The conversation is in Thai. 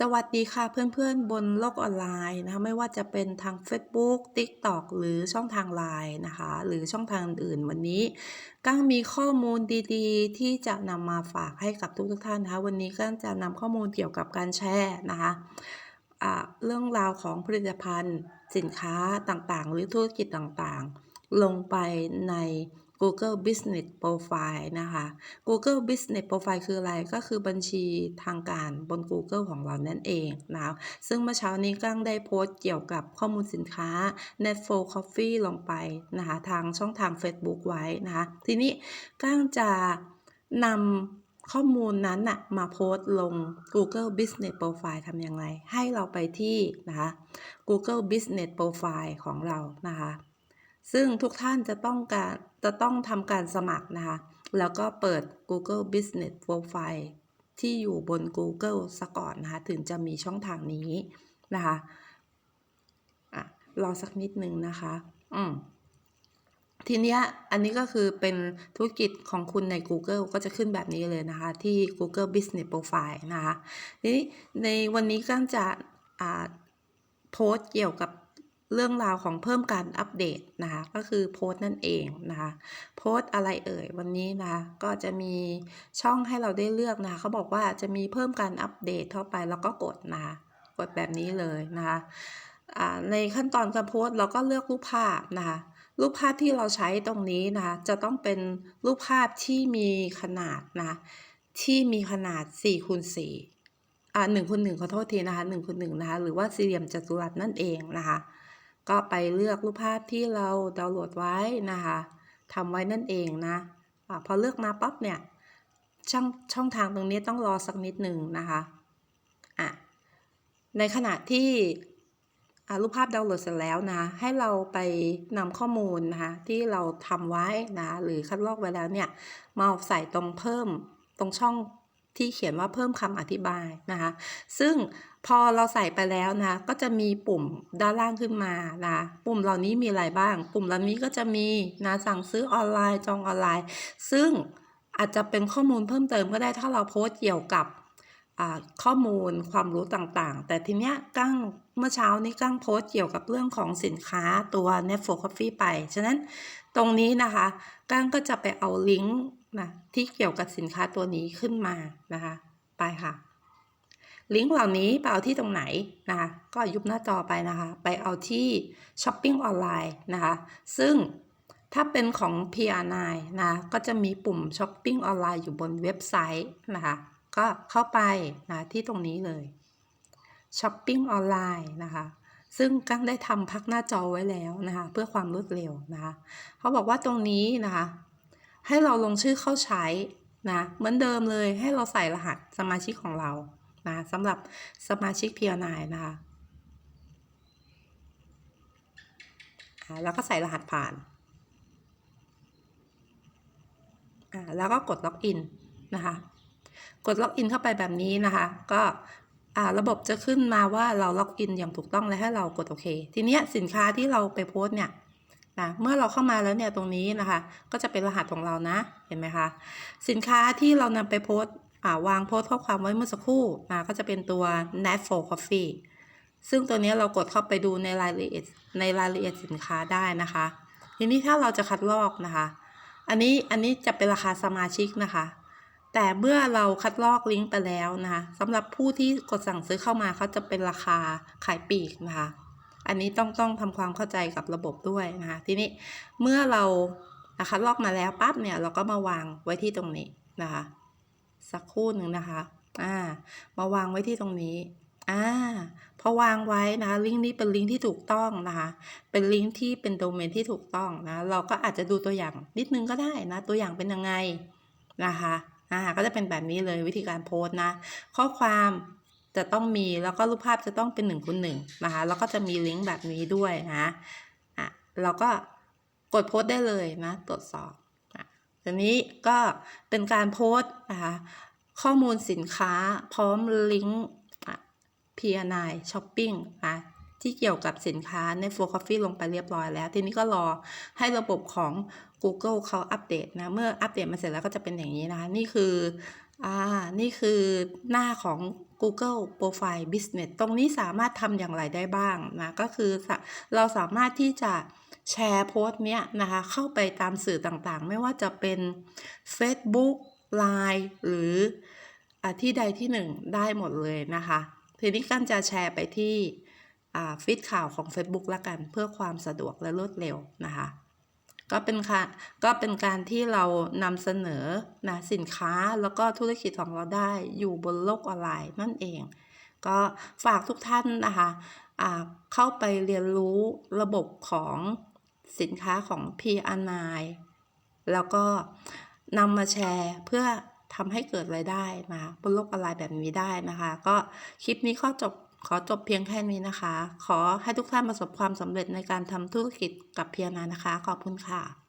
สวัสดีค่ะเพื่อนๆ บนโลกออนไลน์นะคะไม่ว่าจะเป็นทาง Facebook TikTok หรือช่องทาง LINE นะคะ หรือช่องทางอื่นวันนี้ก้างมีข้อมูลดีๆ ที่จะนำมาฝากให้กับทุกๆท่านนะคะ วันนี้ก้างจะนำข้อมูลเกี่ยวกับการแชร์นะคะอ่าเรื่องราวของผลิตภัณฑ์ สินค้าต่างๆ หรือธุรกิจต่างๆ ลงไปใน Google Business Profile นะคะ Google Business Profile คืออะไร ก็คือบัญชีทางการบน Google ของเรานั่นเองนะคะซึ่งเมื่อเช้านี้ก้งได้โพสต์เกี่ยวกับข้อมูลสินค้า Netfo Coffee ลงไปนะคะทางช่องทาง Facebook ไว้นะคะทีนี้ก้างจะนำข้อมูลนั้นน่ะมาโพสต์ลง Google Business Profile ทำอย่างไร ให้เราไปที่นะคะ Google Business Profile ของเรานะคะ ซึ่งทุกท่านจะต้องการจะต้องทำการสมัครนะคะ แล้วก็เปิด Google Business Profile ที่อยู่บน Google ซะก่อนนะคะ ถึงจะมีช่องทางนี้นะคะอะรอสักนิดนึงนะคะ อืมทีเนี้ยอันนี้ก็คือเป็นธุรกิจของคุณใน Google ก็จะขึ้นแบบนี้เลยนะคะ ที่ Google Business Profile นะคะทีนี้ในวันนี้ก็จะอ่าโพสต์เกี่ยวกับ เรื่องราวของเพิ่มการอัปเดตนะคะ ก็คือโพสต์นั่นเองนะคะโพสต์อะไรเอ่ยวันนี้นะคะก็จะมีช่องให้เราได้เลือกนะคะเขาบอกว่าจะมีเพิ่มการอัปเดตเข้าไปแล้วก็กดนะคะกดแบบนี้เลยนะคะอ่าในขั้นตอนการโพสต์เราก็เลือกรูปภาพนะคะรูปภาพที่เราใช้ตรงนี้นะคะจะต้องเป็นรูปภาพที่มีขนาดนะที่มีขนาด4คูณ4อ่า1คูณ1ขอโทษทีนะคะ1คูณ1นะคะหรือว่าสี่เหลี่ยมจัตุรัสนั่นเองนะคะ ก็ไปเลือกรูปภาพที่เราดาวน์โหลดไว้นะคะทำไว้นั่นเองนะอะพอเลือกมาปั๊บเนี่ยช่องช่องทางตรงนี้ต้องรอสักนิดหนึ่งนะคะอะในขณะที่รูปภาพดาวน์โหลดเสร็จแล้วนะให้เราไปนำข้อมูลนะคะที่เราทำไว้นะหรือคัดลอกไว้แล้วเนี่ยมาใส่ตรงเพิ่มตรงช่อง ที่เขียนว่าเพิ่มคำอธิบายนะคะ ซึ่งพอเราใส่ไปแล้วนะก็จะมีปุ่มด้านล่างขึ้นมานะปุ่มเหล่านี้มีอะไรบ้าง ปุ่มเหล่านี้ก็จะมีนะสั่งซื้อออนไลน์จองออนไลน์ ซึ่งอาจจะเป็นข้อมูลเพิ่มเติมก็ได้ถ้าเราโพสต์เกี่ยวกับข้อมูลความรู้ต่างๆ แต่ทีเนี้ยกั้งเมื่อเช้านี้กั้งโพสต์เกี่ยวกับเรื่องของสินค้าตัว n e t f o Coffee ไป ฉะนั้นตรงนี้นะคะ กั้งก็จะไปเอาลิงก์ นะที่เกี่ยวกับสินค้าตัวนี้ขึ้นมานะคะ ไปค่ะ ลิงก์เหล่านี้ไปเอาที่ตรงไหนนะคะก็ยุบหน้าจอไปนะคะ ไปเอาที่ช้อปปิ้งออนไลน์นะคะ ซึ่งถ้าเป็นของ PR9 นะก็จะมีปุ่มช้อปปิ้งออนไลน์อยู่บนเว็บไซต์นะคะ ก็เข้าไปนะที่ตรงนี้เลยช้อปปิ้งออนไลน์นะคะซึ่งกั้งได้ทำพักหน้าจอไว้แล้วนะคะ เพื่อความรวดเร็วนะคะ เขาบอกว่าตรงนี้นะคะ ให้เราลงชื่อเข้าใช้นะเหมือนเดิมเลยให้เราใส่รหัสสมาชิกของเรานะสำหรับสมาชิกเพียร์นายนะคะแล้วก็ใส่รหัสผ่านอ่าแล้วก็กดล็อกอินนะคะ กดล็อกอินเข้าไปแบบนี้นะคะ ก็อ่าระบบจะขึ้นมาว่าเราล็อกอินอย่างถูกต้องและให้เรากดโอเค ทีนี้สินค้าที่เราไปโพสเนี่ย นะเมื่อเราเข้ามาแล้วเนี่ยตรงนี้นะคะ ก็จะเป็นรหัสของเรานะเห็นไหมคะสินค้าที่เรานำไปโพสต์วางโพสต์ข้อความไว้เมื่อสักครู่นะก็จะเป็นตัว n a t for Coffee ซึ่งตัวนี้เรากดเข้าไปดูในรายละเอียดในรายละเอียดสินค้าได้นะคะ ทีนี้ถ้าเราจะคัดลอกนะคะ อันนี้อันนี้จะเป็นราคาสมาชิกนะคะ แต่เมื่อเราคัดลอกลิงก์ไปแล้วนะคะสำหรับผู้ที่กดสั่งซื้อเข้ามาเขาจะเป็นราคาขายปลีกนะคะ อันนี้ต้องต้องทำความเข้าใจกับระบบด้วยนะคะทีนี้เมื่อเรานะคะลอกมาแล้วปั๊บเนี่ยเราก็มาวางไว้ที่ตรงนี้นะคะ สักครู่หนึ่งนะคะอ่ามาวางไว้ที่ตรงนี้อ่าพอวางไว้นะะลิงก์นี้เป็นลิงก์ที่ถูกต้องนะคะ เป็นลิงก์ที่เป็นโดเมนที่ถูกต้องนะเราก็อาจจะดูตัวอย่างนิดนึงก็ได้นะ ตัวอย่างเป็นยังไงนะคะอ่าก็จะเป็นแบบนี้เลยวิธีการโพสต์นะ ข้อความ จะต้องมีแล้วก็รูปภาพจะต้องเป็นหนึ่งคูณหนึ่งนะคะแล้วก็จะมีลิงก์แบบนี้ด้วยนะอะเราก็กดโพสต์ได้เลยนะตรวจสอบทีนี้ก็เป็นการโพสต์นะคะข้อมูลสินค้าพร้อมลิงก์ P9 Shopping นะที่เกี่ยวกับสินค้าใน f o r Coffee ลงไปเรียบร้อยแล้ว ทีนี้ก็รอให้ระบบของ Google เขาอัปเดตนะ เมื่ออัปเดตมาเสร็จแล้วก็จะเป็นอย่างนี้นะคะ นี่คือ อ่า นี่คือหน้าของ Google Profile Business ตรงนี้สามารถทำอย่างไรได้บ้างนะ ก็คือสะเราสามารถที่จะแชร์โพสต์เนี้ยนะคะ เข้าไปตามสื่อต่างๆ ไม่ว่าจะเป็น Facebook Line หรืออที่ใดที่หนึ่งได้หมดเลยนะคะ ทีนี้กันจะแชร์ไปที่ฟีดข่าวของ Facebook ละกัน เพื่อความสะดวกและรวดเร็วนะคะ ก็เป็นค่ะก็เป็นการที่เรานำเสนอนะสินค้าแล้วก็ธุรกิจของเราได้อยู่บนโลกออนไลน์นั่นเอง ก็ฝากทุกท่านนะคะอ่าเข้าไปเรียนรู้ระบบของสินค้าของ p r 9แล้วก็นำมาแชร์เพื่อทำให้เกิดรายได้นะคะบนโลกออนไลน์แบบนี้ได้นะคะ ก็คลิปนี้ข้อจบ ขอจบเพียงแค่นี้นะคะ ขอให้ทุกท่านประสบความสำเร็จในการทำธุรกิจกับเพียนานะคะ ขอบคุณค่ะ